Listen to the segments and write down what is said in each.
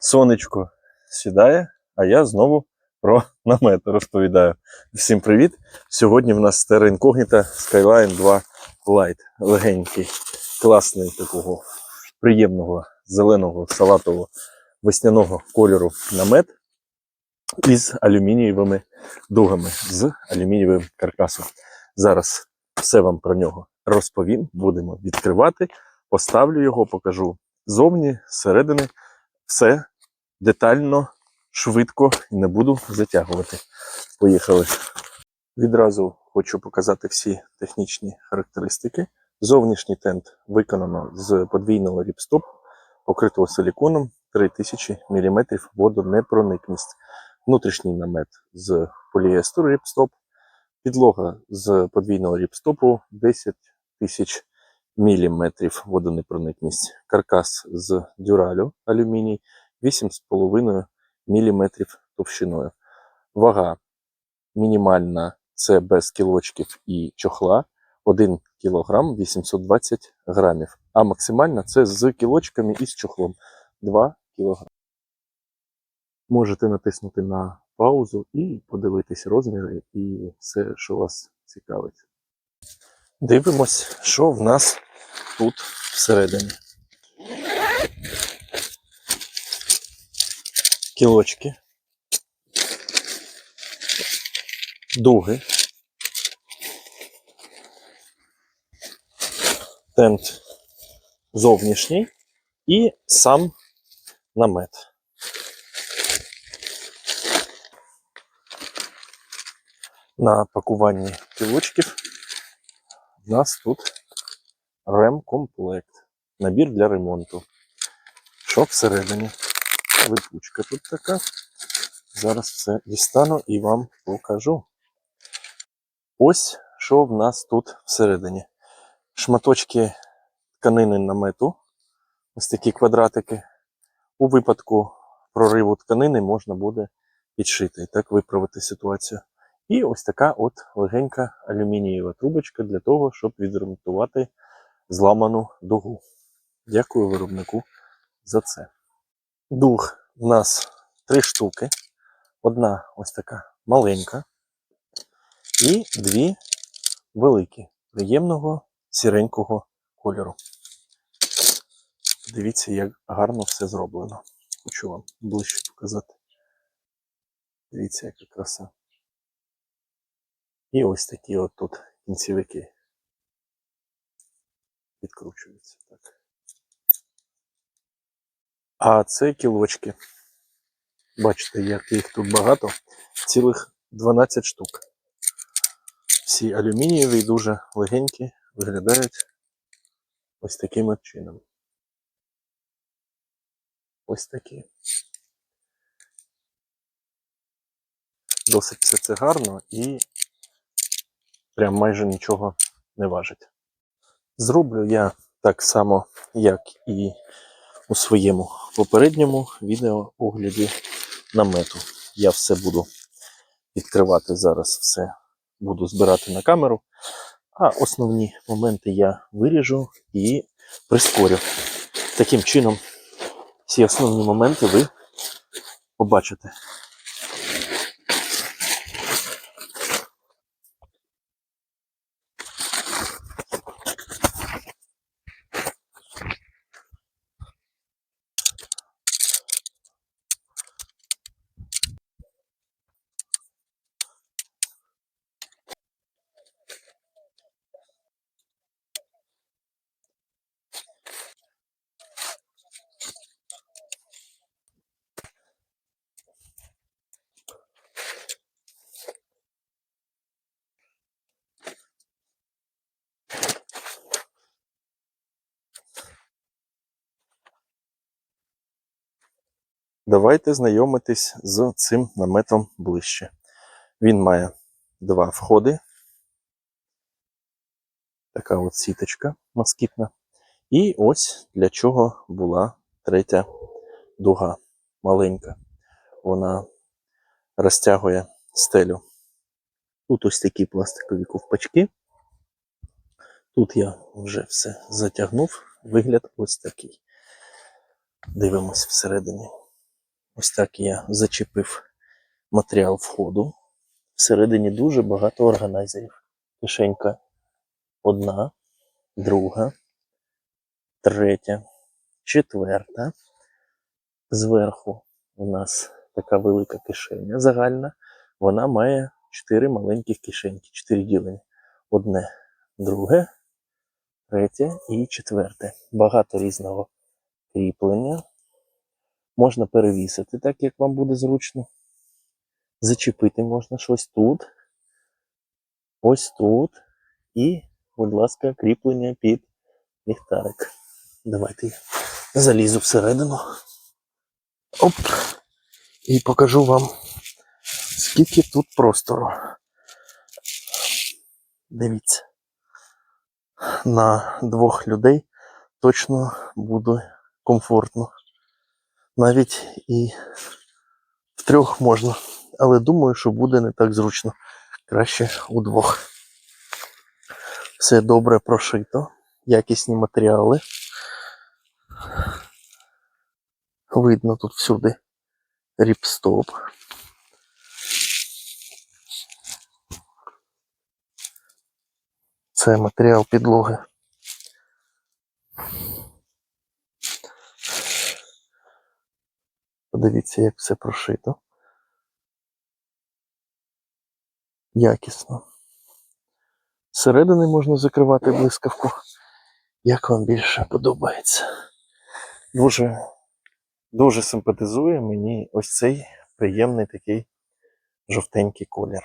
Сонечко сідає, а я знову про намет розповідаю. Всім привіт! Сьогодні в нас Terra Incognita Skyline 2 Light. Легенький, класний такого приємного зеленого салатового весняного кольору намет із алюмінієвими дугами, з алюмінієвим каркасом. Зараз все вам про нього розповім. Будемо відкривати, поставлю його, покажу зовні, зсередини. Все детально, швидко і не буду затягувати. Поїхали. Відразу хочу показати всі технічні характеристики. Зовнішній тент виконано з подвійного ріпстоп, покритого силіконом 3000 мм водонепроникність. Внутрішній намет з поліестеру ріпстоп, підлога з подвійного ріпстопу 10 тисяч мм водонепроникність, каркас з дюралю алюміній 8,5 мм товщиною. Вага мінімальна це без кілочків і чохла 1 кг 820 грамів, а максимальна це з кілочками і з чохлом 2 кг. Можете натиснути на паузу і подивитись розміри і все, що вас цікавить. Дивимось, що в нас тут всередині. Кілочки. Дуги. Тент зовнішній і сам намет. На пакуванні кілочків у нас тут ремкомплект. Набір для ремонту. Що всередині? Липучка тут така. Зараз все дістану і вам покажу. Ось що в нас тут всередині. Шматочки тканини намету. Ось такі квадратики. У випадку прориву тканини можна буде підшити і так виправити ситуацію. І ось така от легенька алюмінієва трубочка для того, щоб відремонтувати зламану дугу. Дякую виробнику за це. Дуг в нас три штуки. Одна ось така маленька. І дві великі, приємного сіренького кольору. Дивіться, як гарно все зроблено. Хочу вам ближче показати. Дивіться, яка краса. І ось такі от тут кінцівики відкручуються. Так. А це кілочки. Бачите, як їх тут багато. Цілих 12 штук. Всі алюмінієві, дуже легенькі, виглядають ось таким чином. Ось такі. Досить все це гарно і прям майже нічого не важить. Зроблю я так само, як і у своєму попередньому відео огляді намету. Я все буду відкривати зараз, все буду збирати на камеру. А основні моменти я виріжу і прискорю. Таким чином, всі основні моменти ви побачите. Давайте знайомитись з цим наметом ближче. Він має два входи. Така от сіточка москітна. І ось для чого була третя дуга маленька. Вона розтягує стелю. Тут ось такі пластикові ковпачки. Тут я вже все затягнув. Вигляд ось такий. Дивимось всередині. Ось так я зачепив матеріал входу. Всередині дуже багато органайзерів. Кишенька одна, друга, третя, четверта. Зверху у нас така велика кишеня загальна. Вона має чотири маленьких кишеньки, чотири ділення. Одне, друге, третє і четверте. Багато різного кріплення. Можна перевісити так, як вам буде зручно. Зачепити можна щось тут, ось тут. І, будь ласка, кріплення під ліхтарик. Давайте я залізу всередину. Оп. І покажу вам, скільки тут простору. Дивіться. На двох людей точно буде комфортно. Навіть і в трьох можна. Але думаю, що буде не так зручно. Краще у двох. Все добре прошито, якісні матеріали. Видно тут всюди ріпстоп. Це матеріал підлоги. Подивіться, як все прошито. Якісно. Зсередини можна закривати блискавку. Як вам більше подобається. Дуже, дуже симпатизує мені ось цей приємний такий жовтенький колір.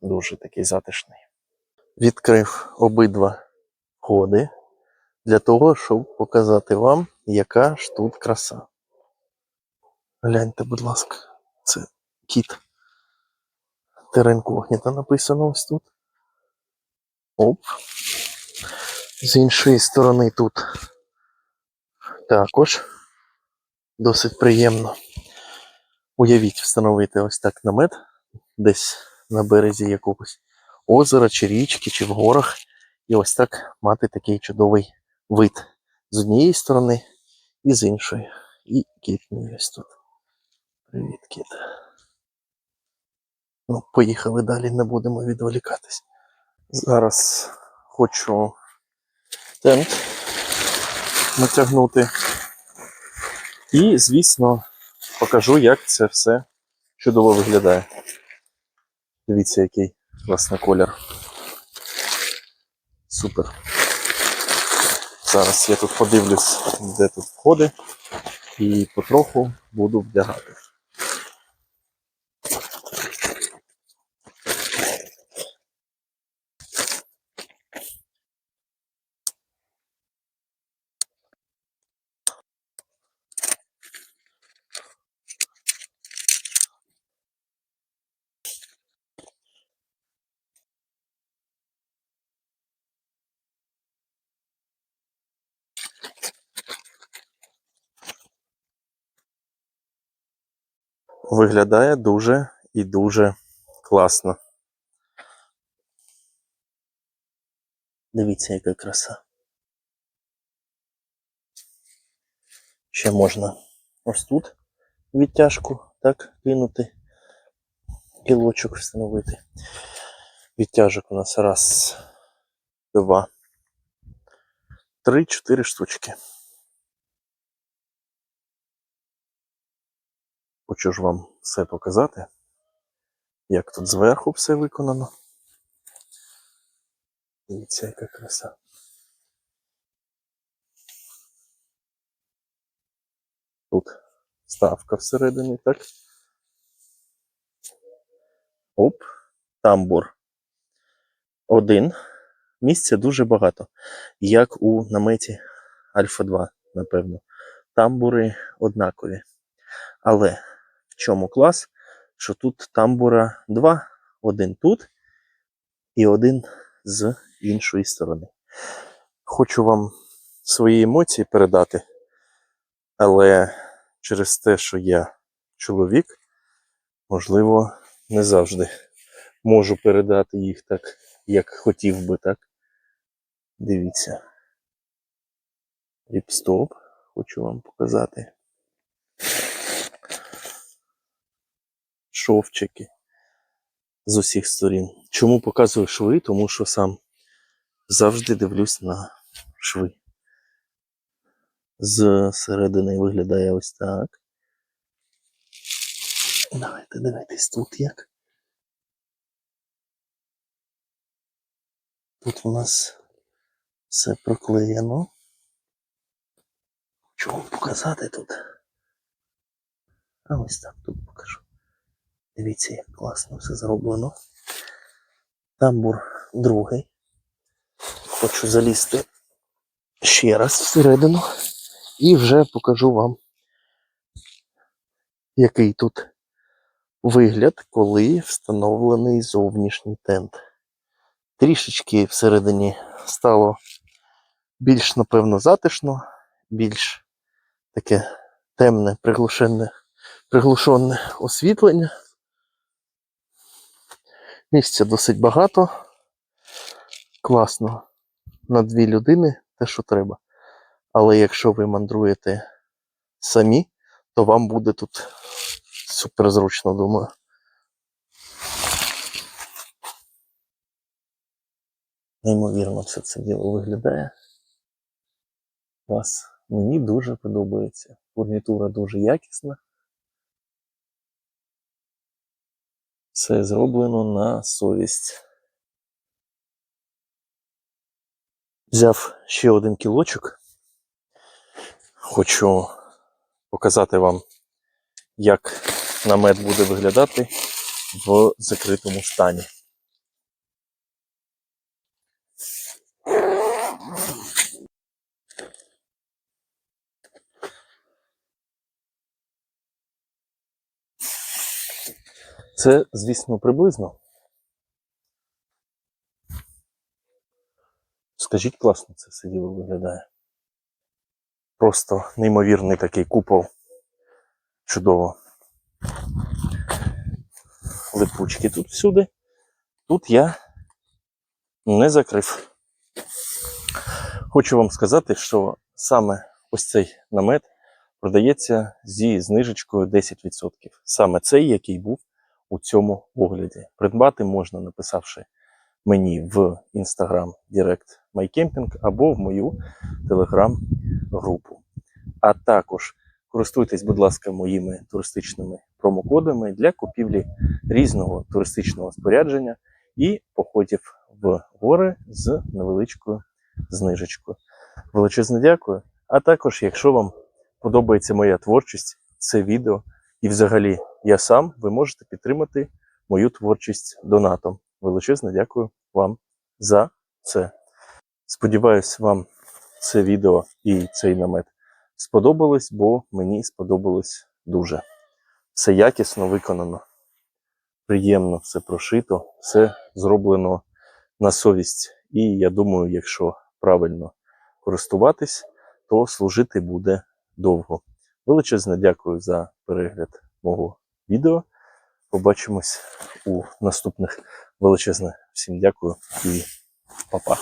Дуже такий затишний. Відкрив обидва ходи для того, щоб показати вам, яка ж тут краса. Гляньте, будь ласка, це кіт. Теренкогніта написано ось тут. Оп. З іншої сторони тут також досить приємно. Уявіть, встановити ось так намет десь на березі якогось озера, чи річки, чи в горах. І ось так мати такий чудовий вид з однієї сторони і з іншої. І кіт мій ось тут. Привіт. Ну, поїхали далі, не будемо відволікатись. Зараз хочу тент натягнути. І, звісно, покажу, як це все чудово виглядає. Дивіться, який класний колір. Супер. Зараз я тут подивлюсь, де тут входи, і потроху буду вдягати. Виглядає дуже і дуже класно. Дивіться, яка краса. Ще можна ось тут відтяжку так кинути, кілочок встановити. Відтяжок у нас раз, два, три, чотири штучки. Хочу ж вам все показати, як тут зверху все виконано. Дивіться, яка краса. Тут ставка всередині, так? Оп, тамбур. Один. Місця дуже багато. Як у наметі Альфа 2, напевно. Тамбури однакові. Але в чому клас? Що тут тамбура два, один тут і один з іншої сторони. Хочу вам свої емоції передати, але через те, що я чоловік, можливо, не завжди можу передати їх так, як хотів би, так? Дивіться. Ріпстоп, хочу вам показати. Шовчики з усіх сторін. Чому показую шви? Тому що сам завжди дивлюсь на шви. З середини виглядає ось так. Давайте дивитись тут як. Тут у нас все проклеєно. Хочу вам показати тут. А ось так тут покажу. Дивіться, як класно все зроблено. Тамбур другий. Хочу залізти ще раз всередину і вже покажу вам, який тут вигляд, коли встановлений зовнішній тент. Трішечки всередині стало більш, напевно, затишно, більш таке темне, приглушене, приглушене освітлення. Місця досить багато. Класно. На дві людини те, що треба. Але якщо ви мандруєте самі, то вам буде тут супер зручно, думаю. Неймовірно все це діло виглядає. Клас. Мені дуже подобається. Фурнітура дуже якісна. Все зроблено на совість. Взяв ще один кілочок. Хочу показати вам, як намет буде виглядати в закритому стані. Це, звісно, приблизно. Скажіть, класно це все діло виглядає. Просто неймовірний такий купол. Чудово. Липучки тут всюди. Тут я не закрив. Хочу вам сказати, що саме ось цей намет продається зі знижечкою 10%. Саме цей, який був у цьому огляді. Придбати можна, написавши мені в Instagram Direct MyCamping або в мою Telegram групу. А також користуйтесь, будь ласка, моїми туристичними промокодами для купівлі різного туристичного спорядження і походів в гори з невеличкою знижечкою. Величезне дякую. А також, якщо вам подобається моя творчість, це відео і взагалі я сам, ви можете підтримати мою творчість донатом. Величезне дякую вам за це. Сподіваюсь, вам це відео і цей намет сподобалось, бо мені сподобалось дуже. Все якісно виконано, приємно, все прошито, все зроблено на совість. І я думаю, якщо правильно користуватись, то служити буде довго. Величезне дякую за перегляд мого відео. Побачимось у наступних величезне. Всім дякую і па-па.